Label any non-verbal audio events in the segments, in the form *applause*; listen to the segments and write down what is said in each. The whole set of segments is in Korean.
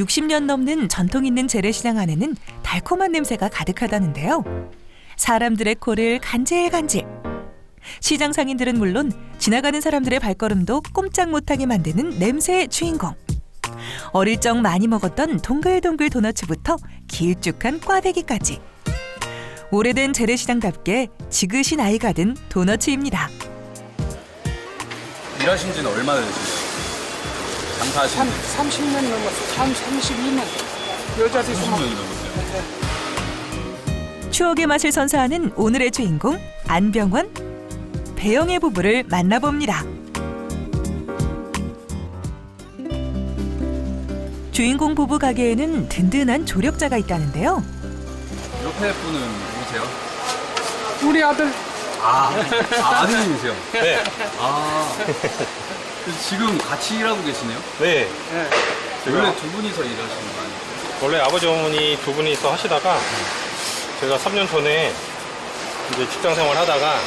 60년 넘는 전통 있는 재래시장 안에는 달콤한 냄새가 가득하다는데요. 사람들의 코를 간질간질. 시장 상인들은 물론 지나가는 사람들의 발걸음도 꼼짝 못하게 만드는 냄새의 주인공. 어릴 적 많이 먹었던 동글동글 도너츠부터 길쭉한 꽈배기까지. 오래된 재래시장답게 지그시 나이가 든 도너츠입니다. 일하신 지는 얼마나 되시나요? 지 30년 넘었어. 한 32년. 여자들이 30년이 넘었어요. 추억의 맛을 선사하는 오늘의 주인공 안병원, 배영애 부부를 만나봅니다. 주인공 부부 가게에는 든든한 조력자가 있다는데요. 옆에 분은 누구세요? 우리 아들 아, 아 아드님이세요? 네, 아, 지금 같이 일하고 계시네요? 네. 원래 두 분이서 일하시는 거 아니에요? 원래 아버지 어머니 두 분이서 하시다가 제가 3년 전에 이제 직장 생활 하다가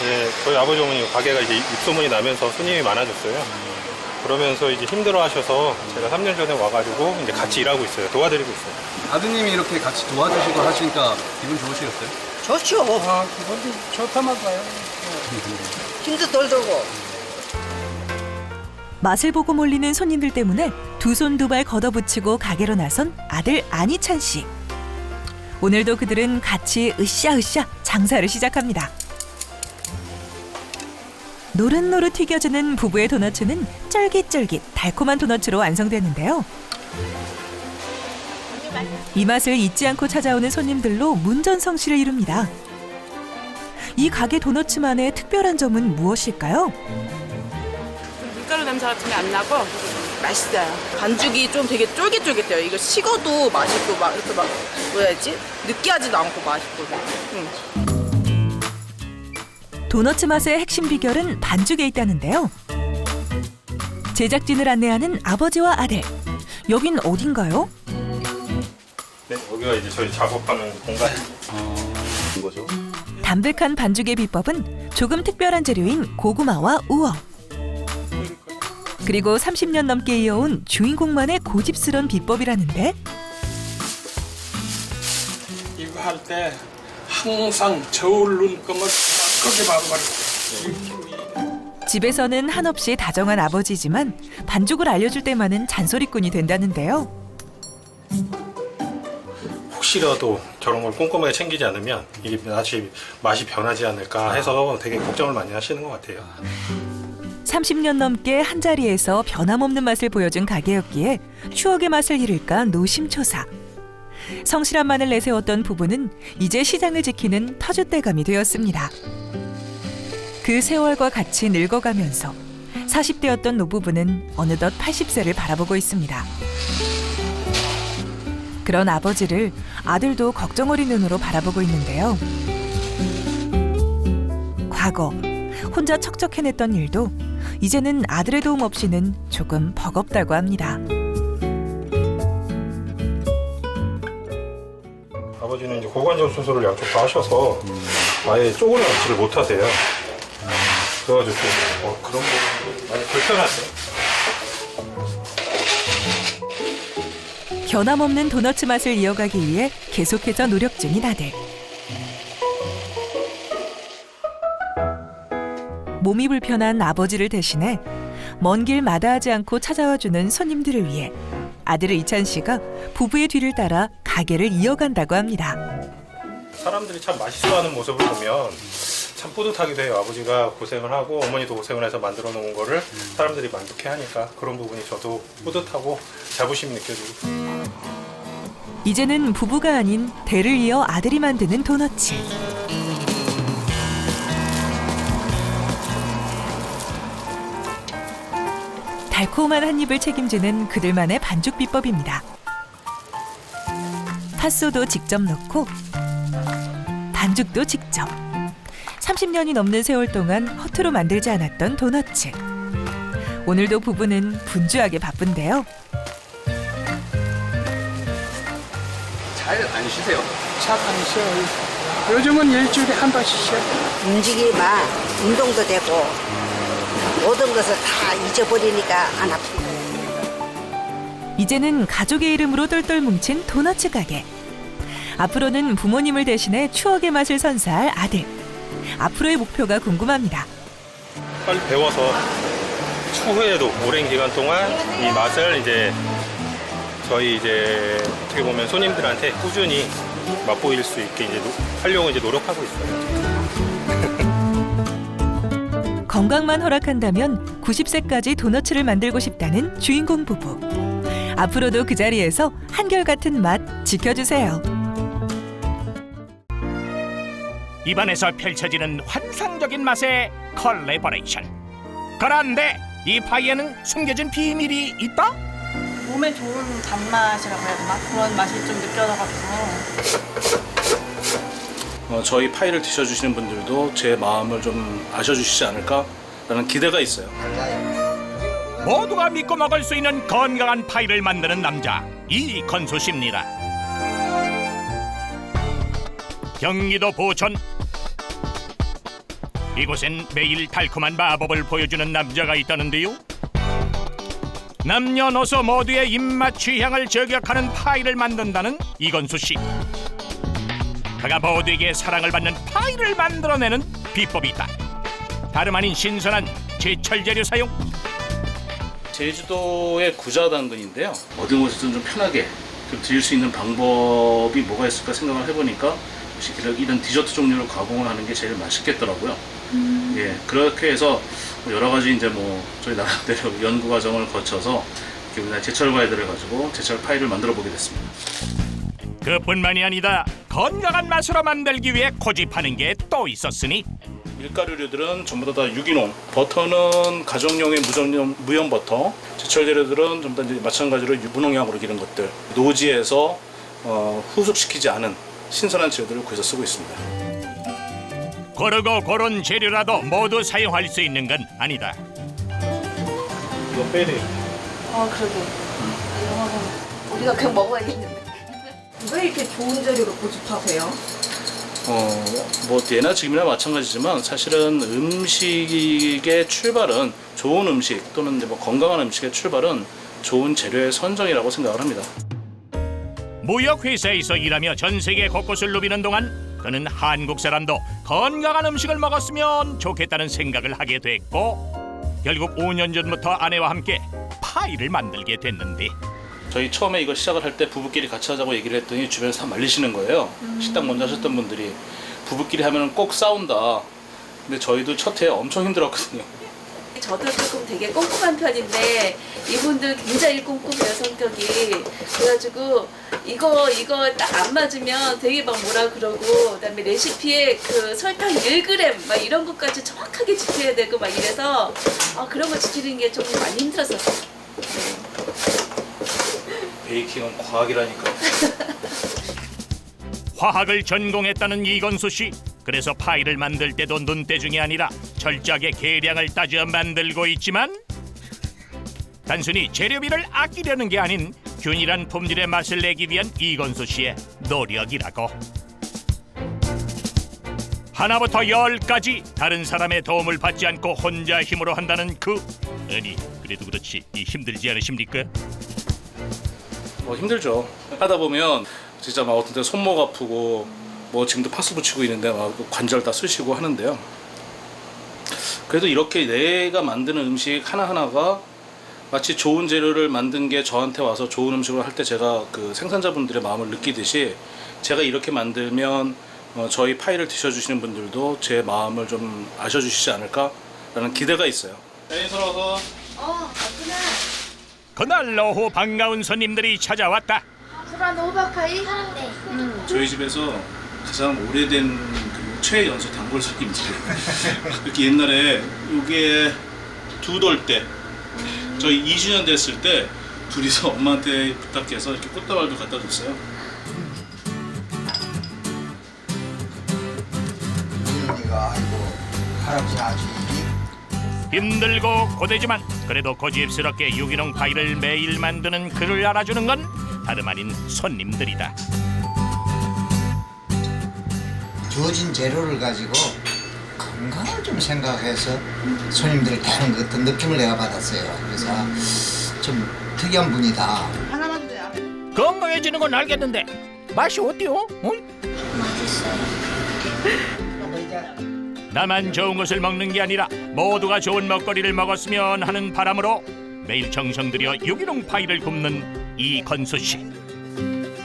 이제 저희 아버지 어머니 가게가 이제 입소문이 나면서 손님이 많아졌어요. 그러면서 이제 힘들어 하셔서 제가 3년 전에 와가지고 이제 같이 일하고 있어요. 도와드리고 있어요. 아드님이 이렇게 같이 도와주시고 하시니까 기분 좋으시겠어요? 좋죠. 아, 좋다만 봐요. *laughs* 힘도 덜 들고. 맛을 보고 몰리는 손님들 때문에 두 손 두 발 걷어붙이고 가게로 나선 아들 안희찬 씨. 오늘도 그들은 같이 으쌰으쌰 장사를 시작합니다. 노릇노릇 튀겨주는 부부의 도너츠는 쫄깃쫄깃 달콤한 도너츠로 완성되는데요. 이 맛을 잊지 않고 찾아오는 손님들로 문전성시를 이룹니다. 이 가게 도너츠만의 특별한 점은 무엇일까요? 밀가루 냄새 같은 게 안 나고 맛있어요. 반죽이 좀 되게 쫄깃쫄깃해요. 이거 식어도 맛있고 막 이렇게 막 뭐라 해야지? 느끼하지도 않고 맛있거든요. 응. 도너츠 맛의 핵심 비결은 반죽에 있다는데요. 제작진을 안내하는 아버지와 아들. 여긴 어딘가요? 네, 여기가 이제 저희 작업하는 공간. 담백한 반죽의 비법은 조금 특별한 재료인 고구마와 우엉. 그리고 30년 넘게 이어온 주인공만의 고집스런 비법이라는데 이거 할 때 항상 저울 눈금을 크게 바로바로 집에서는 한없이 다정한 아버지지만 반죽을 알려줄 때만은 잔소리꾼이 된다는데요. 혹시라도 저런 걸 꼼꼼하게 챙기지 않으면 이게 맛이, 맛이 변하지 않을까 해서 되게 걱정을 많이 하시는 것 같아요. 30년 넘게 한 자리에서 변함없는 맛을 보여준 가게였기에 추억의 맛을 잃을까 노심초사. 성실한 만을 내세웠던 부부는 이제 시장을 지키는 터줏대감이 되었습니다. 그 세월과 같이 늙어가면서 40대였던 노부부는 어느덧 80세를 바라보고 있습니다. 그런 아버지를 아들도 걱정 어린 눈으로 바라보고 있는데요. 과거 혼자 척척해냈던 일도 이제는 아들의 도움 없이는 조금 버겁다고 합니다. 아버지는 이제 고관절 수술을 양쪽 다 하셔서 아예 쪼그려 앉지를 못하세요. 그래가지고 좀, 어, 그런 거 많이 불편하세요. 변함없는 도너츠 맛을 이어가기 위해 계속해서 노력 중인 아들. 몸이 불편한 아버지를 대신해 먼 길 마다하지 않고 찾아와 주는 손님들을 위해 아들 이찬 씨가 부부의 뒤를 따라 가게를 이어간다고 합니다. 사람들이 참 맛있어하는 모습을 보면 참 뿌듯하기도 해요. 아버지가 고생을 하고 어머니도 고생을 해서 만들어 놓은 거를 사람들이 만족해 하니까 그런 부분이 저도 뿌듯하고 자부심이 느껴지고 이제는 부부가 아닌 대를 이어 아들이 만드는 도너츠. 달콤한 한 입을 책임지는 그들만의 반죽 비법입니다. 팥소도 직접 넣고 반죽도 직접. 30년이 넘는 세월 동안 허투루 만들지 않았던 도너츠. 오늘도 부부는 분주하게 바쁜데요. 잘 안 쉬세요? 착한 쉬어요. 요즘은 일주일에 한 번씩 쉬어요. 움직이면 운동도 되고 모든 것을 다 잊어버리니까 안 아픈 거예요. 이제는 가족의 이름으로 똘똘 뭉친 도너츠 가게. 앞으로는 부모님을 대신해 추억의 맛을 선사할 아들. 앞으로의 목표가 궁금합니다. 빨리 배워서 추후에도 오랜 기간 동안 이 맛을 이제 저희 이제 어떻게 보면 손님들한테 꾸준히 맛보일 수 있게 이제 노- 하려고 이제 노력하고 있어요. 건강만 허락한다면 90세까지 도너츠를 만들고 싶다는 주인공 부부. 앞으로도 그 자리에서 한결같은 맛 지켜주세요. 입안에서 펼쳐지는 환상적인 맛의 컬래버레이션. 그런데 이 파이에는 숨겨진 비밀이 있다? 몸에 좋은 단맛이라고 해야 되나? 그런 맛이 좀 느껴져가지고. 어, 저희 파이를 드셔주시는 분들도 제 마음을 좀 아셔주시지 않을까라는 기대가 있어요. 모두가 믿고 먹을 수 있는 건강한 파이를 만드는 남자 이건수 씨입니다. 경기도 보천 이곳엔 매일 달콤한 마법을 보여주는 남자가 있다는데요. 남녀노소 모두의 입맛 취향을 저격하는 파이를 만든다는 이건수 씨. 그가 모두에게 사랑을 받는 파이를 만들어내는 비법이 있다. 다름 아닌 신선한 제철 재료 사용. 제주도의 구자 당근인데요. 어디 곳에든 좀 편하게 좀 드실 수 있는 방법이 뭐가 있을까 생각을 해보니까 이런- 디저트 종류를 가공을 하는 게 제일 맛있겠더라고요. 예, 그렇게 해서 뭐 여러 가지 이제 뭐 저희 나름대로 연구 과정을 거쳐서 우리나라 제철 과일들을 가지고 제철 파이를 만들어 보게 됐습니다. 그뿐만이 아니다. 건강한 맛으로 만들기 위해 고집하는 게 또 있었으니 밀가루류들은 전부 다 유기농, 버터는 가정용의 무전용, 무염 버터, 제철 재료들은 전부 다 이제 마찬가지로 유부농약으로 기른 것들, 노지에서 어, 후숙시키지 않은 신선한 재료들을 구해서 쓰고 있습니다. 고르고 고른 재료라도 모두 사용할 수 있는 건 아니다. 이거 되겠다. 아, 그래도. 이런 거는 우리가 그냥 먹어야겠는데. 왜 이렇게 좋은 재료를 고집하세요? 어, 뭐 예나 지금이나 마찬가지지만 사실은 음식의 출발은 좋은 음식 또는 이제 뭐 건강한 음식의 출발은 좋은 재료의 선정이라고 생각을 합니다. 무역 회사에서 일하며 전 세계 곳곳을 누비는 동안 그는 한국 사람도 건강한 음식을 먹었으면 좋겠다는 생각을 하게 됐고 결국 5년 전부터 아내와 함께 파이를 만들게 됐는데 저희 처음에 이거 시작을 할 때 부부끼리 같이 하자고 얘기를 했더니 주변에서 다 말리시는 거예요. 식당 먼저 하셨던 분들이 부부끼리 하면 꼭 싸운다. 근데 저희도 첫해 엄청 힘들었거든요. 저도 조금 되게 꼼꼼한 편인데 이분들 굉장히 꼼꼼해요 성격이 그래가지고 이거 이거 딱 안 맞으면 되게 막 뭐라 그러고 그다음에 레시피에 그 설탕 1g 막 이런 것까지 정확하게 지켜야 되고 막 이래서 아 그런 거 지키는 게 좀 많이 힘들었었어요. 베이킹은 과학이라니까. *laughs* 화학을 전공했다는 이건수 씨. 그래서 파이를 만들 때도 눈대중이 아니라 철저하게 계량을 따져 만들고 있지만 단순히 재료비를 아끼려는 게 아닌 균일한 품질의 맛을 내기 위한 이건수 씨의 노력이라고. 하나부터 열까지 다른 사람의 도움을 받지 않고 혼자 힘으로 한다는 그 아니 그래도 그렇지 이 힘들지 않으십니까? 뭐 힘들죠. 하다 보면 진짜 막 어떤 때 손목 아프고 뭐 지금도 파스 붙이고 있는데 막 관절 다 쑤시고 하는데요. 그래도 이렇게 내가 만드는 음식 하나하나가 마치 좋은 재료를 만든 게 저한테 와서 좋은 음식을 할 때 제가 그 생산자분들의 마음을 느끼듯이 제가 이렇게 만들면 어, 저희 파이를 드셔주시는 분들도 제 마음을 좀 아셔주시지 않을까라는 기대가 있어요. 자연스러워서 그날 오후 반가운 손님들이 찾아왔다. 저희 집에서 가장 오래된 그 최연소 단골 손님들이 *laughs* 이렇게 옛날에 요게 두돌 때 저희 2주년 됐을 때 둘이서 엄마한테 부탁해서 이렇게 꽃다발도 갖다 줬어요. 이가 아이고 할아버지 아주 힘들고 고되지만 그래도 고집스럽게 유기농 파이를 매일 만드는 그를 알아주는 건 다름 아닌 손님들이다. 주어진 재료를 가지고 건강을 좀 생각해서 손님들을 대하는 그 어떤 느낌을 내가 받았어요. 그래서 좀 특이한 분이다. 건강해지는 건 알겠는데 맛이 어때요? 어? 나만 좋은 것을 먹는 게 아니라 모두가 좋은 먹거리를 먹었으면 하는 바람으로 매일 정성 들여 유기농 파이를 굽는 이건수 씨.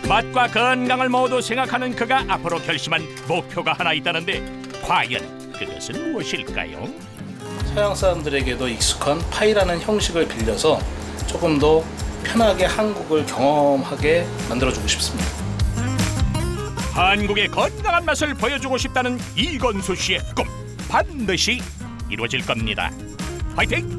맛과 건강을 모두 생각하는 그가 앞으로 결심한 목표가 하나 있다는데 과연 그것은 무엇일까요? 서양 사람들에게도 익숙한 파이라는 형식을 빌려서 조금 더 편하게 한국을 경험하게 만들어주고 싶습니다. 한국의 건강한 맛을 보여주고 싶다는 이건수 씨의 꿈 반드시 이루어질 겁니다. 화이팅!